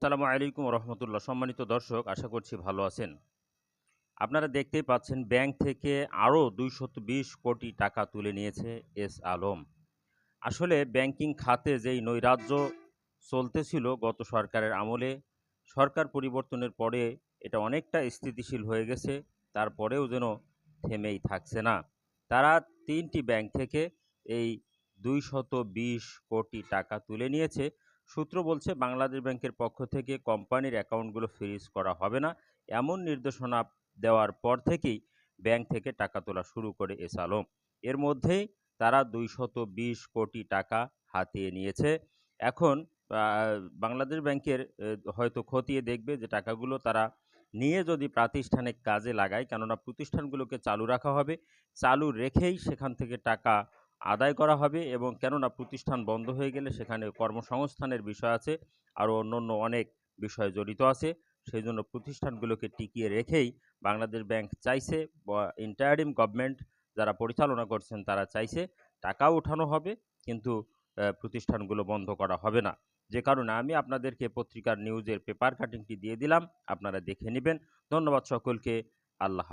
আসসালামু আলাইকুম রহমতুল্লাহ। সম্মানিত দর্শক, আশা করছি ভালো আছেন। আপনারা দেখতেই পাচ্ছেন, ব্যাংক থেকে আরও দুইশত কোটি টাকা তুলে নিয়েছে এস আলম। আসলে ব্যাংকিং খাতে যেই নৈরাজ্য চলতেছিল গত সরকারের আমলে, সরকার পরিবর্তনের পরে এটা অনেকটা স্থিতিশীল হয়ে গেছে, তারপরেও যেন থেমেই থাকছে না। তারা তিনটি ব্যাংক থেকে এই দুইশত কোটি টাকা তুলে নিয়েছে। সূত্র বলছে, বাংলাদেশ ব্যাংকের পক্ষ থেকে কোম্পানির অ্যাকাউন্টগুলো ফ্রিজ করা হবে না। এমন নির্দেশনা দেওয়ার পর থেকেই ব্যাংক থেকে টাকা তোলা শুরু করে এস আলম। এর মধ্যেই তারা দুইশত বিশ কোটি টাকা হাতিয়ে নিয়েছে। এখন বাংলাদেশ ব্যাংকের হয়তো খতিয়ে দেখবে যে টাকাগুলো তারা নিয়ে যদি প্রাতিষ্ঠানিক কাজে লাগায়, কেননা প্রতিষ্ঠানগুলোকে চালু রাখা হবে, চালু রেখেই সেখান থেকে টাকা আদায় করা হবে এবং কেননা প্রতিষ্ঠান বন্ধ হয়ে গেলে সেখানে কর্মসংস্থানের বিষয় আছে, আরও অন্য অন্য অনেক বিষয় জড়িত আছে সেই জন্য প্রতিষ্ঠানগুলোকে টিকিয়ে রেখেই বাংলাদেশ ব্যাংক চাইছে ইন্টারিম গভর্নমেন্ট যারা পরিচালনা করছেন তারা চাইছে টাকাও উঠানো হবে, কিন্তু প্রতিষ্ঠানগুলো বন্ধ করা হবে না। যে কারণে আমি আপনাদেরকে পত্রিকার নিউজের পেপার কাটিংটি দিয়ে দিলাম, আপনারা দেখে নেবেন। ধন্যবাদ সকলকে, আল্লাহ